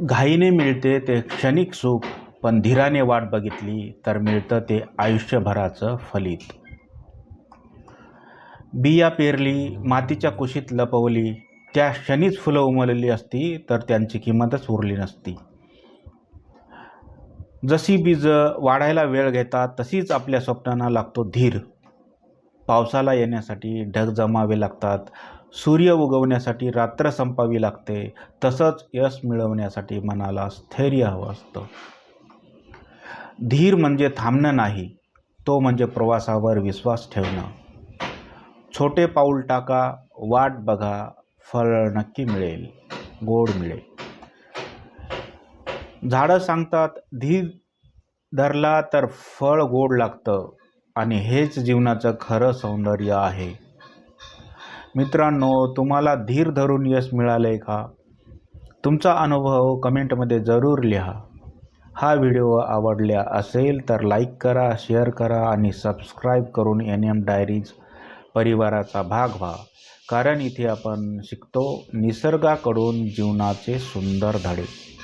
घाईने मिळते ते क्षणिक सुख पण धीराने वाट बघितली तर मिळतं ते आयुष्यभराचं फलित. बिया पेरली मातीच्या कुशीत लपवली त्या क्षणीच फुलं उमलली असती तर त्यांची किंमतच उरली नसती. जशी बीज वाढायला वेळ घेतात तशीच आपल्या स्वप्नांना लागतो धीर. पावसाला येण्यासाठी ढग जमावे लागतात. सूर्य उगवण्यासाठी रात्र संपावी लागते. तसंच यश मिळवण्यासाठी मनाला स्थैर्य हवं असतं. धीर म्हणजे थांबणं नाही तो म्हणजे प्रवासावर विश्वास ठेवणं. छोटे पाऊल टाका वाट बघा फळ नक्की मिळेल गोड मिळेल. झाडं सांगतात धीर धरला तर फळ गोड लागतं. आणि हेच जीवनाचं खरं सौंदर्य आहे. मित्रांनो तुम्हाला धीर धरून यश मिळालं आहे का? तुमचा अनुभव कमेंटमध्ये जरूर लिहा. हा व्हिडिओ आवडला असेल तर लाईक करा शेअर करा आणि सबस्क्राईब करून एन एम डायरीज परिवाराचा भाग व्हा. कारण इथे आपण शिकतो निसर्गाकडून जीवनाचे सुंदर धडे.